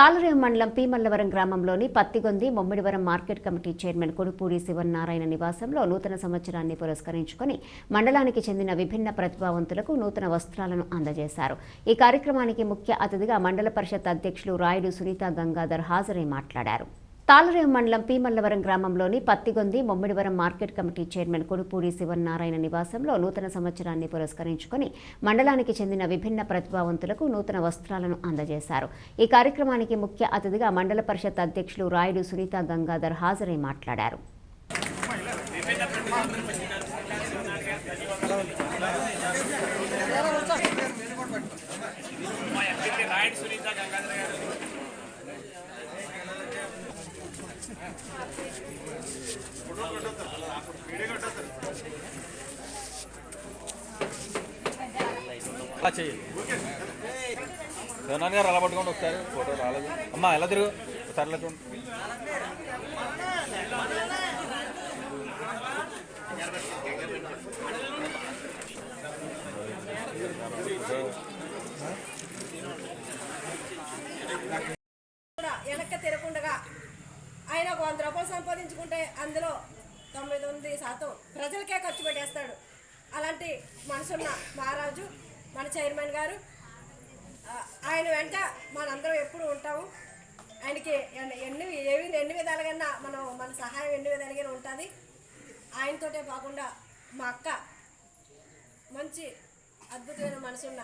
తాళరేవు మండలం పీమల్లవరం గ్రామంలోని Pattigondi Mommidivaram market committee chairman Kodupudi Sivannarayana నివాసంలో నూతన సంవత్సరాన్ని పురస్కరించుకొని మండలానికి చెందిన విభిన్న ప్రతిభావంతులకు నూతన వస్త్రాలను అందజేశారు. ఈ కార్యక్రమానికి ముఖ్య అతిథిగా మండల పరిషత్ అధ్యక్షులు రాయుడు సునీత గంగాధర్ హాజరై మాట్లాడారు. తాళరేవు మండలం పీమల్లవరం గ్రామంలోని Pattigondi Mommidivaram market committee chairman Kodupudi Sivannarayana నివాసంలో నూతన సంవత్సరాన్ని పురస్కరించుకొని మండలానికి చెందిన విభిన్న ప్రతిభావంతులకు నూతన వస్త్రాలను అందజేశారు. ఈ కార్యక్రమానికి ముఖ్య అతిథిగా మండల పరిషత్ అధ్యక్షులు రాయుడు సునీత గంగాధర్ హాజరై మాట్లాడారు. చెయ్యి. శివనాథ్ గారు అలా పట్టుకోండి ఒకసారి ఫోటో రాలేదు. అమ్మా ఎలా తిరుగు? ఒకసారి కూడా వెనక్కి తిరగకుండా ఆయన ఒక వంద రూపాయలు సంపాదించుకుంటే అందులో తొమ్మిది తొమ్మిది శాతం. ప్రజలకే ఖర్చు పెట్టేస్తాడు. అలాంటి మనసున్న మహారాజు మన చైర్మన్ గారు ఆయన వెంట మనందరం ఎప్పుడు ఉంటాము. ఆయనకి ఎన్ని ఏవి ఎన్ని విధాలుగా మనం మన సహాయం ఎన్ని విధాలుగా ఉంటుంది. ఆయనతోటే కాకుండా మా అక్క మంచి అద్భుతమైన మనసున్న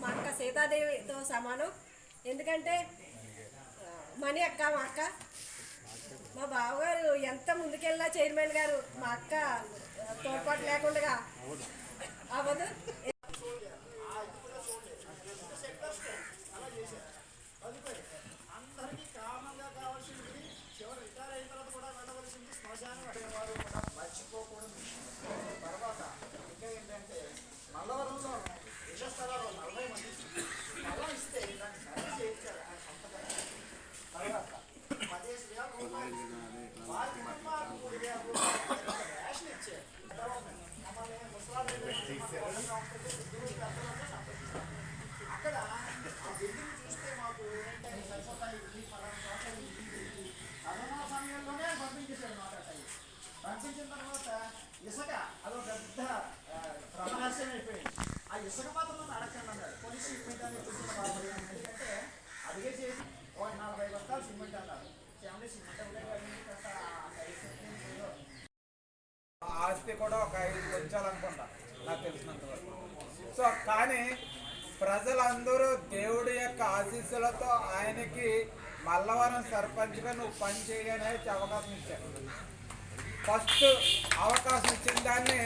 మా అక్క సీతాదేవితో సమానం. ఎందుకంటే మణి అక్క మా అక్క మా బావగారు ఎంత ముందుకెళ్ళినా చైర్మన్ గారు మా అక్క తోడ్పాటు లేకుండా అవ్వదు పంపించిన తర్వాత ఇసుక అదో పెద్ద ఆ, ప్రమహాస్యం అయిపోయింది ఆ ఇసుక మాత్రం అడగండి అన్నాడు కొన్ని సిమెంట్ అని ఎందుకంటే అడిగే చేసి ఒక నలభై బస్తాలు సిమెంట్ అన్నారు ఫ్యామిలీ సిమెంట్ ఆస్తి కూడా ఒక ఐదు పెంచాలనుకుంటా నాకు తెలిసినంత వరకు. సో కానీ ప్రజలందరూ దేవుడి యొక్క ఆశీస్సులతో ఆయనకి మల్లవరం సర్పంచ్గా నువ్వు పని చేయడానికి అవకాశం ఇచ్చారు. ఫస్ట్ అవకాశం ఇచ్చిన దాన్ని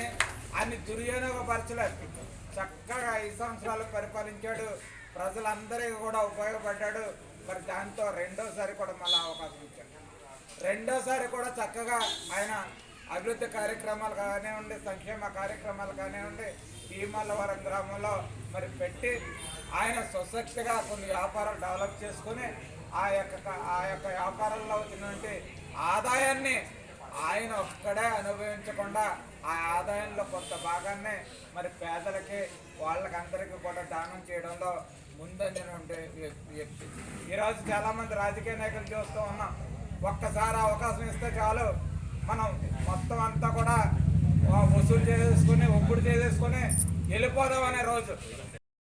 ఆయన దుర్వినియోగపరచలేదు. చక్కగా ఐదు సంవత్సరాలు పరిపాలించాడు. ప్రజలందరికీ కూడా ఉపయోగపడ్డాడు. మరి దాంతో రెండోసారి కూడా మళ్ళీ అవకాశం ఇచ్చాడు. రెండోసారి కూడా చక్కగా ఆయన అభివృద్ధి కార్యక్రమాలు కానివ్వండి సంక్షేమ కార్యక్రమాలు కానివ్వండి భీమల్లవరం గ్రామంలో మరి పెట్టి ఆయన స్వశక్తిగా కొన్ని వ్యాపారాలు డెవలప్ చేసుకుని ఆ యొక్క ఆ యొక్క వ్యాపారంలో వచ్చినటువంటి ఆదాయాన్ని ఆయన ఒక్కడే అనుభవించకుండా ఆ ఆదాయంలో కొంత భాగాన్ని మరి పేదలకి వాళ్ళకందరికీ కూడా దానం చేయడంలో ముందంజనటువంటి వ్యక్తి. వ్యక్తి ఈరోజు చాలామంది రాజకీయ నాయకులు చూస్తూ ఉన్నాం. ఒక్కసారి అవకాశం ఇస్తే చాలు. మనం మొత్తం అంతా కూడా వసూలు చేసేసుకుని ఒప్పుడు చేసేసుకుని వెళ్ళిపోదాం అనే రోజు.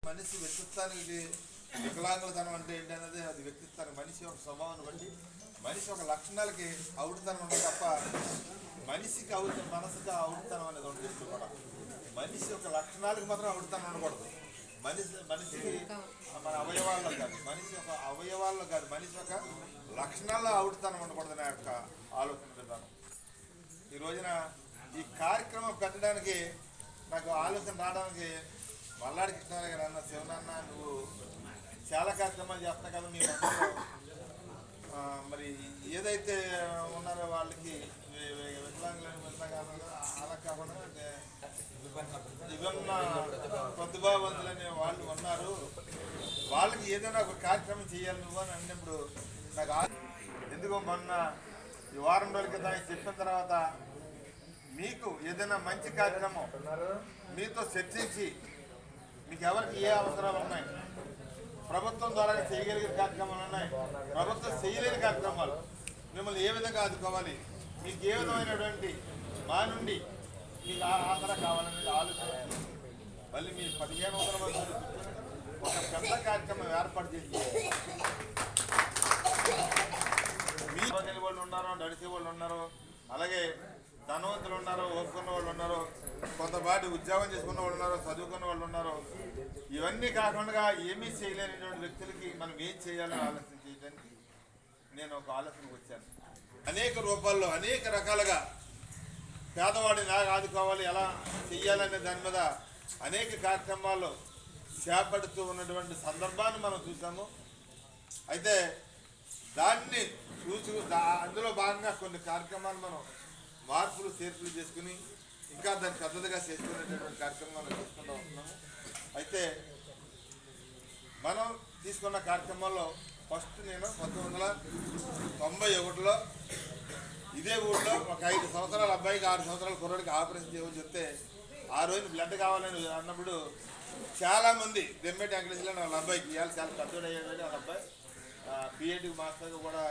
మనిషి వ్యక్తిత్వానికి వికలాంగులతనం అంటే ఏంటి అనేది అది వ్యక్తిత్వానికి మనిషి యొక్క స్వభావాన్ని బట్టి మనిషి ఒక లక్షణాలకి అవుడుతనం ఉంటుంది తప్ప మనిషికి అవుతు మనసుకి అవుడుతనం అనేది ఉండదు ఎప్పుడు కూడా మనిషి యొక్క లక్షణాలకు మాత్రం అవుడుతనం ఉండకూడదు. మనిషి మనిషికి మన అవయవాల్లో కాదు. మనిషి ఒక అవయవాల్లో కాదు. మనిషి యొక్క లక్షణాల్లో అవుడుతనం ఉండకూడదు నా యొక్క ఆలోచన విధానం ఈ రోజున ఈ కార్యక్రమం పెట్టడానికి నాకు ఆలోచన రావడానికి మల్లాడి కృష్ణారావు గారు అన్న శివనన్న నువ్వు చాలా కార్యక్రమాలు చేస్తున్నా కదా మీ మధ్యలో ఆ, మరి ఏదైతే ఉన్నారో వాళ్ళకి వి- వి- వికలాంగులని వికలాంగులు అలా కాకుండా అంటే అనే వాళ్ళు ఉన్నారు వాళ్ళకి ఏదైనా ఒక కార్యక్రమం చేయాలి నువ్వు అని అన్నప్పుడు నాకు ఎందుకో మొన్న ఈ వారం రోజుల క్రితం చెప్పిన తర్వాత మీకు ఏదైనా మంచి కార్యక్రమం మీతో చర్చించి మీకు ఎవరికి ఏ అవసరాలు ఉన్నాయి ప్రభుత్వం ద్వారా చేయగలిగే కార్యక్రమాలు ఉన్నాయి ప్రభుత్వం చేయలేని కార్యక్రమాలు మిమ్మల్ని ఏ విధంగా ఆదుకోవాలి మీకు ఏ విధమైనటువంటి మా నుండి మీకు ఆ ఆసరా కావాలనేది ఆలోచన. మళ్ళీ మీ పదిహేను వందల మంది ఒక పెద్ద కార్యక్రమం ఏర్పాటు చేసి మీరు పని వాళ్ళు ఉన్నారు నడిచే వాళ్ళు ఉన్నారు అలాగే ధనవంతులు ఉన్నారు ఓపుకున్న వాళ్ళు ఉన్నారు కొంతపాటి ఉద్యోగం చేసుకున్న వాళ్ళు ఉన్నారు చదువుకున్న వాళ్ళు ఉన్నారు ఇవన్నీ కాకుండా ఏమీ చేయలేనటువంటి వ్యక్తులకి మనం ఏం చేయాలని ఆలోచన నేను ఒక ఆలోచనకు వచ్చాను. అనేక రూపాల్లో అనేక రకాలుగా పేదవాడిని ఎలా ఆదుకోవాలి ఎలా చెయ్యాలనే దాని మీద అనేక కార్యక్రమాల్లో చేపడుతూ ఉన్నటువంటి సందర్భాన్ని మనం చూసాము అయితే దాన్ని చూసి అందులో భాగంగా కొన్ని కార్యక్రమాలు మనం మార్పులు చేర్పులు చేసుకుని ఇంకా దాన్ని పెద్దదిగా చేసుకునేటటువంటి కార్యక్రమాలు తీసుకుంటూ ఉంటున్నాము అయితే మనం తీసుకున్న కార్యక్రమంలో ఫస్ట్ నేను పంతొమ్మిది వందల తొంభై ఒకటిలో ఇదే ఊళ్ళో ఒక ఐదు సంవత్సరాల అబ్బాయికి ఆరు సంవత్సరాల కుర్రాడికి ఆపరేషన్ చేయమని చెప్తే ఆ రోజు బ్లడ్ కావాలని అన్నప్పుడు చాలామంది దెమ్మెటి వెంకటేశ్వర వాళ్ళ అబ్బాయికి ఇవాళ చాలా పెద్దోడు అయ్యాడు వాళ్ళ అబ్బాయి. పిహెచ్డి మాస్టర్గా కూడా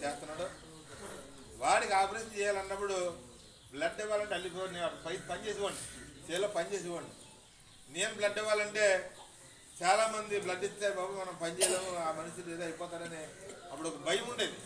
చేస్తున్నాడు. వాడికి ఆపరేషన్ చేయాలన్నప్పుడు బ్లడ్ ఇవ్వాలంటే అల్లిపోయి పై పని చేసేవాడిని చేలో పని చేసేవాడిని. నేను బ్లడ్ ఇవ్వాలంటే చాలామంది బ్లడ్ ఇస్తే బాబు మనం పని చేయలేము ఆ మనిషి ఏదో అయిపోతారని అప్పుడు ఒక భయం ఉండేది.